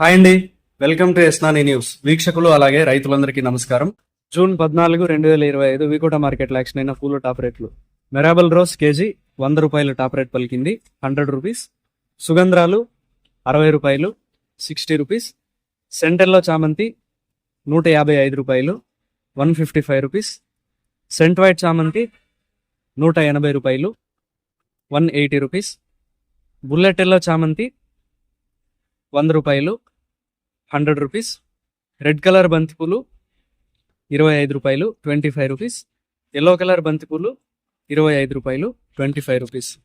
Hi అండి. Welcome to ఎస్నాని news. వీక్షకులు అలాగే రైతులందరికీ నమస్కారం. జూన్ పద్నాలుగు రెండు వేల ఇరవై ఐదు వికోట మార్కెట్లో యాక్షన్ అయిన పూలు టాప్ రేట్లు. మెరాబల్ రోజ్ కేజీ వంద రూపాయలు టాప్ రేట్ పలికింది. Hundred rupees. సుగంధ్రాలు అరవై రూపాయలు సిక్స్టీ రూపీస్. సెంటర్లో చామంతి నూట యాభై ఐదు రూపాయలు one fifty five rupees. Cent white చామంతి నూట ఎనభై రూపాయలు one eighty rupees. Bullet yellow చామంతి వంద రూపాయలు హండ్రెడ్ రూపీస్. రెడ్ కలర్ బంతిపూలు ఇరవై ఐదు రూపాయలు twenty five rupees. Yellow colour బంతిపూలు ఇరవై ఐదు రూపాయలు ట్వంటీ ఫైవ్ రూపీస్.